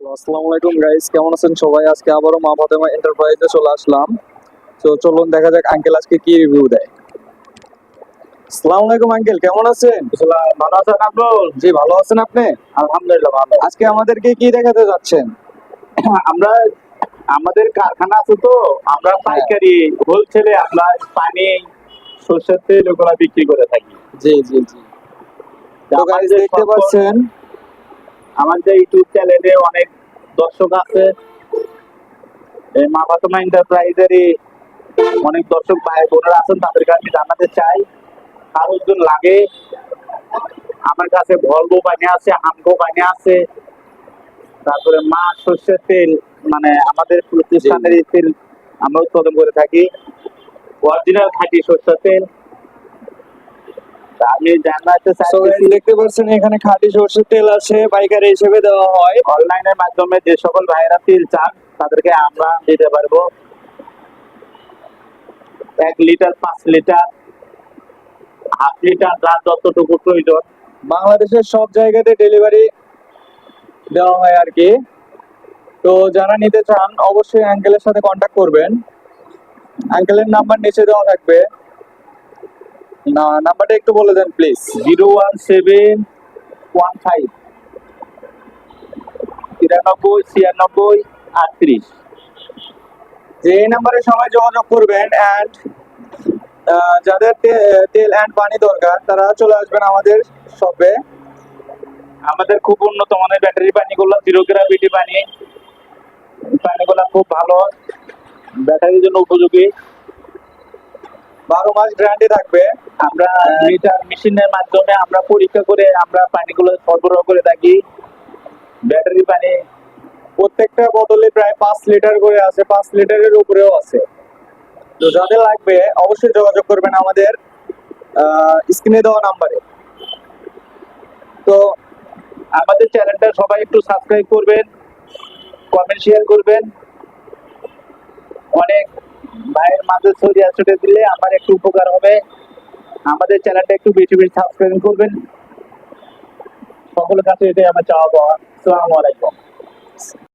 আসসালামু আলাইকুম গাইস কেমন আছেন সবাই? আজকে আবারও মা ফাতেমা এন্টারপ্রাইজে চলে আসলাম। তো চলুন দেখা যাক আঙ্কেল আজকে কি রিভিউ দেয়। আসসালামু আলাইকুম আঙ্কেল কেমন আছেন? ভালো আছেন আব্দুল? জি ভালো আছেন আপনি? আলহামদুলিল্লাহ ভালো। আজকে আমাদেরকে কি দেখাতে যাচ্ছেন? আমরা আমাদের কারখানা আছে তো আমরা পাইকারি হোলসেলে আমরা পানি সর্ষের তেল ওগুলা বিক্রি করে থাকি। জি জি জি। তো গাইস দেখতে সকল- পাচ্ছেন আমাদের ইউটিউব চ্যানেলে অনেক দর্শক আছে এই মা ফাতেমা এন্টারপ্রাইজেরই অনেক দর্শক ভাই বোনেরা আছেন তাদেরকে আমি জানাতে চাই কারও যদি লাগে? আমার কাছে ভলভো পানি আছে হামকো পানি আছে তারপরে মা সর্ষের তেল মানে আমাদের প্রতিষ্ঠানের তেল আমরা উৎপাদন করে থাকি। অরিজিনাল খাঁটি সর্ষের তেল। আমি জানাতে চাই দেখতে পাচ্ছেন এখানে খাঁটি সরষের তেল আছে পাইকারি হিসেবে দেওয়া হয়। অনলাইনের মাধ্যমে যে সকল ভাইয়েরা তেল চান তাদেরকে আমরা দিতে পারব। এক লিটার পাঁচ লিটার হাফ লিটার যার যতটুকু প্রয়োজন। বাংলাদেশের সব জায়গাতে ডেলিভারি দেওয়া হয় আর কি। তো যারা নিতে চান অবশ্যই আঙ্কেলের সাথে কন্ট্যাক্ট করবেন। আঙ্কেলের নাম্বার নিচে দেওয়া থাকবে। না, নাম্বারটা একটু বলে দেন please zero one seven one five. তিরানব্বই, ছিয়ানব্বই, আটত্রিশ। যে এই নাম্বারে সবাই যোগাযোগ করবেন অ্যান্ড যাদের তেল অ্যান্ড পানি দরকার, তারা চলে আসবেন আমাদের শপে আমাদের খুব উন্নত মানের ব্যাটারি পানিগুলো জিরো গ্রাভিটি পানি। পানিগুলো খুব ভালো। ব্যাটারির জন্য উপযোগী। বারো মাস গ্যারান্টি থাকবে। আমরা মিটার মেশিনের মাধ্যমে আমরা পরীক্ষা করে আমরা পানিগুলো সরবরাহ করে থাকি। ব্যাটারি পানি প্রত্যেকটা বোতলে প্রায় পাঁচ লিটার করে আছে, পাঁচ লিটারের উপরেও আছে। তো যাদের লাগবে অবশ্যই যোগাযোগ করবেন আমাদের স্ক্রিনে দেওয়া নাম্বারে তো আমাদের চ্যানেলটা সবাই একটু সাবস্ক্রাইব করবেন কমেন্ট শেয়ার করবেন। অনেক ভাইয়ের মাঝে ছড়িয়ে ছুটে দিলে আমার একটু উপকার হবে। আমাদের চ্যানেলটা একটু বেশি বেশি সাবস্ক্রাইব করবেন। সকলের কাছে এটাই আমার চাওয়া পাওয়া সালামালাইকুম